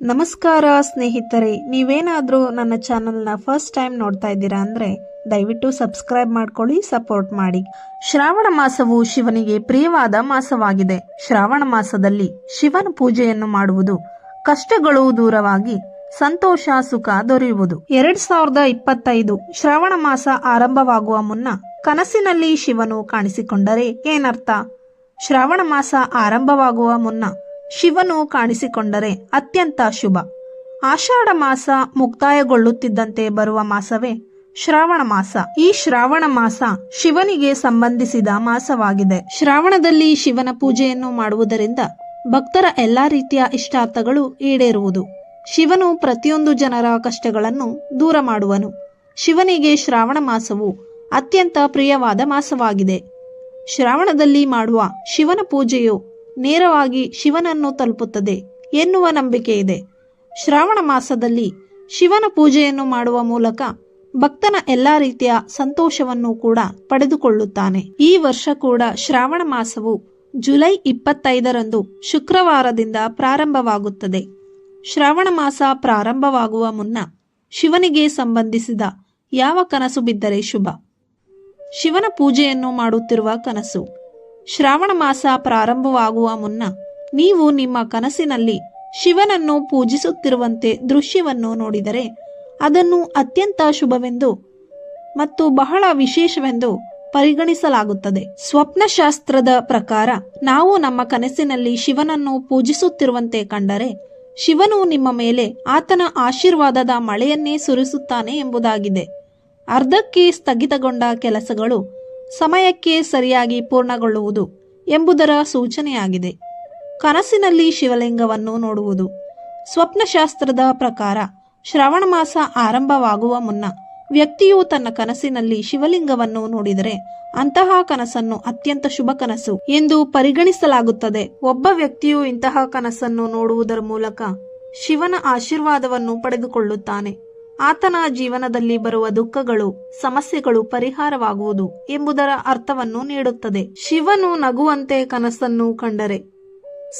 ನಮಸ್ಕಾರ ಸ್ನೇಹಿತರೆ, ನೀವೇನಾದರೂ ನನ್ನ ಚಾನಲ್ನ ಫಸ್ಟ್ ಟೈಮ್ ನೋಡ್ತಾ ಇದ್ದೀರಾ ಅಂದರೆ ದಯವಿಟ್ಟು ಸಬ್ಸ್ಕ್ರೈಬ್ ಮಾಡ್ಕೊಳ್ಳಿ, ಸಪೋರ್ಟ್ ಮಾಡಿ. ಶ್ರಾವಣ ಮಾಸವು ಶಿವನಿಗೆ ಪ್ರಿಯವಾದ ಮಾಸವಾಗಿದೆ. ಶ್ರಾವಣ ಮಾಸದಲ್ಲಿ ಶಿವನ ಪೂಜೆಯನ್ನು ಮಾಡುವುದು ಕಷ್ಟಗಳು ದೂರವಾಗಿ ಸಂತೋಷ, ಸುಖ ದೊರೆಯುವುದು. ಎರಡ್ ಸಾವಿರದ ಇಪ್ಪತ್ತೈದು ಶ್ರಾವಣ ಮಾಸ ಆರಂಭವಾಗುವ ಮುನ್ನ ಕನಸಿನಲ್ಲಿ ಶಿವನು ಕಾಣಿಸಿಕೊಂಡರೆ ಏನರ್ಥ? ಶ್ರಾವಣ ಮಾಸ ಆರಂಭವಾಗುವ ಮುನ್ನ ಶಿವನು ಕಾಣಿಸಿಕೊಂಡರೆ ಅತ್ಯಂತ ಶುಭ. ಆಷಾಢ ಮಾಸ ಮುಕ್ತಾಯಗೊಳ್ಳುತ್ತಿದ್ದಂತೆ ಬರುವ ಮಾಸವೇ ಶ್ರಾವಣ ಮಾಸ. ಈ ಶ್ರಾವಣ ಮಾಸ ಶಿವನಿಗೆ ಸಂಬಂಧಿಸಿದ ಮಾಸವಾಗಿದೆ. ಶ್ರಾವಣದಲ್ಲಿ ಶಿವನ ಪೂಜೆಯನ್ನು ಮಾಡುವುದರಿಂದ ಭಕ್ತರ ಎಲ್ಲಾ ರೀತಿಯ ಇಷ್ಟಾರ್ಥಗಳು ಈಡೇರುವುದು. ಶಿವನು ಪ್ರತಿಯೊಂದು ಜನರ ಕಷ್ಟಗಳನ್ನು ದೂರ ಮಾಡುವನು. ಶಿವನಿಗೆ ಶ್ರಾವಣ ಮಾಸವು ಅತ್ಯಂತ ಪ್ರಿಯವಾದ ಮಾಸವಾಗಿದೆ. ಶ್ರಾವಣದಲ್ಲಿ ಮಾಡುವ ಶಿವನ ಪೂಜೆಯು ನೇರವಾಗಿ ಶಿವನನ್ನು ತಲುಪುತ್ತದೆ ಎನ್ನುವ ನಂಬಿಕೆ ಇದೆ. ಶ್ರಾವಣ ಮಾಸದಲ್ಲಿ ಶಿವನ ಪೂಜೆಯನ್ನು ಮಾಡುವ ಮೂಲಕ ಭಕ್ತನ ಎಲ್ಲಾ ರೀತಿಯ ಸಂತೋಷವನ್ನು ಕೂಡ ಪಡೆದುಕೊಳ್ಳುತ್ತಾನೆ. ಈ ವರ್ಷ ಕೂಡ ಶ್ರಾವಣ ಮಾಸವು ಜುಲೈ ಇಪ್ಪತ್ತೈದರಂದು ಶುಕ್ರವಾರದಿಂದ ಪ್ರಾರಂಭವಾಗುತ್ತದೆ. ಶ್ರಾವಣ ಮಾಸ ಪ್ರಾರಂಭವಾಗುವ ಮುನ್ನ ಶಿವನಿಗೆ ಸಂಬಂಧಿಸಿದ ಯಾವ ಕನಸು ಬಿದ್ದರೆ ಶುಭ? ಶಿವನ ಪೂಜೆಯನ್ನು ಮಾಡುತ್ತಿರುವ ಕನಸು. ಶ್ರಾವಣ ಮಾಸ ಪ್ರಾರಂಭವಾಗುವ ಮುನ್ನ ನೀವು ನಿಮ್ಮ ಕನಸಿನಲ್ಲಿ ಶಿವನನ್ನು ಪೂಜಿಸುತ್ತಿರುವಂತೆ ದೃಶ್ಯವನ್ನು ನೋಡಿದರೆ ಅದನ್ನು ಅತ್ಯಂತ ಶುಭವೆಂದು ಮತ್ತು ಬಹಳ ವಿಶೇಷವೆಂದು ಪರಿಗಣಿಸಲಾಗುತ್ತದೆ. ಸ್ವಪ್ನಶಾಸ್ತ್ರದ ಪ್ರಕಾರ ನಾವು ನಮ್ಮ ಕನಸಿನಲ್ಲಿ ಶಿವನನ್ನು ಪೂಜಿಸುತ್ತಿರುವಂತೆ ಕಂಡರೆ ಶಿವನು ನಿಮ್ಮ ಮೇಲೆ ಆತನ ಆಶೀರ್ವಾದದ ಮಳೆಯನ್ನೇ ಸುರಿಸುತ್ತಾನೆ ಎಂಬುದಾಗಿದೆ. ಅರ್ಧಕ್ಕೆ ಸ್ಥಗಿತಗೊಂಡ ಕೆಲಸಗಳು ಸಮಯಕ್ಕೆ ಸರಿಯಾಗಿ ಪೂರ್ಣಗೊಳ್ಳುವುದು ಎಂಬುದರ ಸೂಚನೆಯಾಗಿದೆ. ಕನಸಿನಲ್ಲಿ ಶಿವಲಿಂಗವನ್ನು ನೋಡುವುದು. ಸ್ವಪ್ನಶಾಸ್ತ್ರದ ಪ್ರಕಾರ ಶ್ರವಣ ಮಾಸ ಆರಂಭವಾಗುವ ಮುನ್ನ ವ್ಯಕ್ತಿಯು ತನ್ನ ಕನಸಿನಲ್ಲಿ ಶಿವಲಿಂಗವನ್ನು ನೋಡಿದರೆ ಅಂತಹ ಕನಸನ್ನು ಅತ್ಯಂತ ಶುಭ ಕನಸು ಎಂದು ಪರಿಗಣಿಸಲಾಗುತ್ತದೆ. ಒಬ್ಬ ವ್ಯಕ್ತಿಯು ಇಂತಹ ಕನಸನ್ನು ನೋಡುವುದರ ಮೂಲಕ ಶಿವನ ಆಶೀರ್ವಾದವನ್ನು ಪಡೆದುಕೊಳ್ಳುತ್ತಾನೆ. ಆತನ ಜೀವನದಲ್ಲಿ ಬರುವ ದುಃಖಗಳು, ಸಮಸ್ಯೆಗಳು ಪರಿಹಾರವಾಗುವುದು ಎಂಬುದರ ಅರ್ಥವನ್ನು ನೀಡುತ್ತದೆ. ಶಿವನು ನಗುವಂತೆ ಕನಸನ್ನು ಕಂಡರೆ.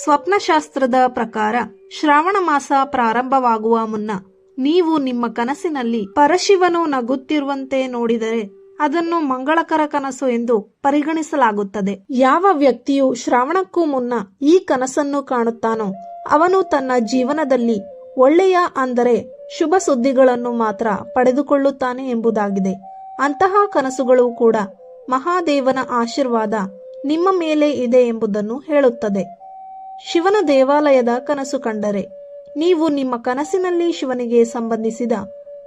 ಸ್ವಪ್ನಶಾಸ್ತ್ರದ ಪ್ರಕಾರ ಶ್ರಾವಣ ಮಾಸ ಪ್ರಾರಂಭವಾಗುವ ಮುನ್ನ ನೀವು ನಿಮ್ಮ ಕನಸಿನಲ್ಲಿ ಪರಶಿವನು ನಗುತ್ತಿರುವಂತೆ ನೋಡಿದರೆ ಅದನ್ನು ಮಂಗಳಕರ ಕನಸು ಎಂದು ಪರಿಗಣಿಸಲಾಗುತ್ತದೆ. ಯಾವ ವ್ಯಕ್ತಿಯು ಶ್ರಾವಣಕ್ಕೂ ಮುನ್ನ ಈ ಕನಸನ್ನು ಕಾಣುತ್ತಾನೋ ಅವನು ತನ್ನ ಜೀವನದಲ್ಲಿ ಒಳ್ಳೆಯ ಅಂದರೆ ಶುಭ ಸುದ್ದಿಗಳನ್ನು ಮಾತ್ರ ಪಡೆದುಕೊಳ್ಳುತ್ತಾನೆ ಎಂಬುದಾಗಿದೆ. ಅಂತಹ ಕನಸುಗಳು ಕೂಡ ಮಹಾದೇವನ ಆಶೀರ್ವಾದ ನಿಮ್ಮ ಮೇಲೆ ಇದೆ ಎಂಬುದನ್ನು ಹೇಳುತ್ತದೆ. ಶಿವನ ದೇವಾಲಯದ ಕನಸು ಕಂಡರೆ ನೀವು ನಿಮ್ಮ ಕನಸಿನಲ್ಲಿ ಶಿವನಿಗೆ ಸಂಬಂಧಿಸಿದ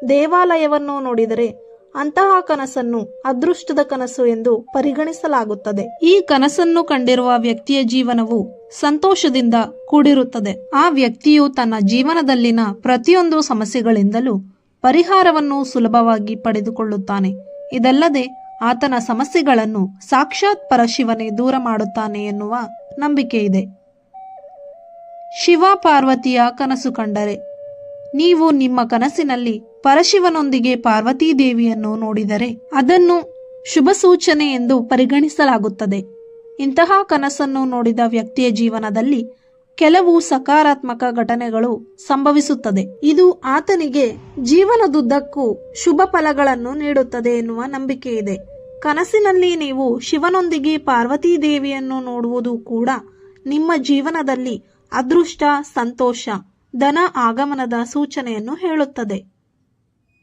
ದೇವಾಲಯವನ್ನು ನೋಡಿದರೆ ಅಂತಹ ಕನಸನ್ನು ಅದೃಷ್ಟದ ಕನಸು ಎಂದು ಪರಿಗಣಿಸಲಾಗುತ್ತದೆ. ಈ ಕನಸನ್ನು ಕಂಡಿರುವ ವ್ಯಕ್ತಿಯ ಜೀವನವು ಸಂತೋಷದಿಂದ ಕೂಡಿರುತ್ತದೆ. ಆ ವ್ಯಕ್ತಿಯು ತನ್ನ ಜೀವನದಲ್ಲಿನ ಪ್ರತಿಯೊಂದು ಸಮಸ್ಯೆಗಳಿಂದಲೂ ಪರಿಹಾರವನ್ನು ಸುಲಭವಾಗಿ ಪಡೆದುಕೊಳ್ಳುತ್ತಾನೆ. ಇದಲ್ಲದೆ ಆತನ ಸಮಸ್ಯೆಗಳನ್ನು ಸಾಕ್ಷಾತ್ ಪರಶಿವನೇ ದೂರ ಮಾಡುತ್ತಾನೆ ಎನ್ನುವ ನಂಬಿಕೆ ಇದೆ ಶಿವ ಪಾರ್ವತಿಯ ಕನಸು ಕಂಡರೆ, ನೀವು ನಿಮ್ಮ ಕನಸಿನಲ್ಲಿ ಪರಶಿವನೊಂದಿಗೆ ಪಾರ್ವತೀ ದೇವಿಯನ್ನು ನೋಡಿದರೆ ಅದನ್ನು ಶುಭ ಸೂಚನೆ ಎಂದು ಪರಿಗಣಿಸಲಾಗುತ್ತದೆ. ಇಂತಹ ಕನಸನ್ನು ನೋಡಿದ ವ್ಯಕ್ತಿಯ ಜೀವನದಲ್ಲಿ ಕೆಲವು ಸಕಾರಾತ್ಮಕ ಘಟನೆಗಳು ಸಂಭವಿಸುತ್ತದೆ. ಇದು ಆತನಿಗೆ ಜೀವನದುದ್ದಕ್ಕೂ ಶುಭ ಫಲಗಳನ್ನು ನೀಡುತ್ತದೆ ಎನ್ನುವ ನಂಬಿಕೆ ಇದೆ ಕನಸಿನಲ್ಲಿ ನೀವು ಶಿವನೊಂದಿಗೆ ಪಾರ್ವತೀ ದೇವಿಯನ್ನು ನೋಡುವುದು ಕೂಡ ನಿಮ್ಮ ಜೀವನದಲ್ಲಿ ಅದೃಷ್ಟ, ಸಂತೋಷ, ಧನ, ಆಗಮನದ ಸೂಚನೆಯನ್ನು ಹೇಳುತ್ತದೆ.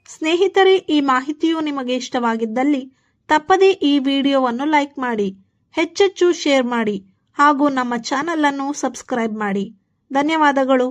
ಸ್ನೇಹಿತರೆ, ಈ ಮಾಹಿತಿಯು ನಿಮಗೆ ಇಷ್ಟವಾಗಿದ್ದಲ್ಲಿ ತಪ್ಪದೇ ಈ ವಿಡಿಯೋವನ್ನು ಲೈಕ್ ಮಾಡಿ. ಹೆಚ್ಚೆಚ್ಚು ಶೇರ್ ಮಾಡಿ ಹಾಗೂ ನಮ್ಮ ಚಾನೆಲ್ ಅನ್ನು ಸಬ್ಸ್ಕ್ರೈಬ್ ಮಾಡಿ. ಧನ್ಯವಾದಗಳು.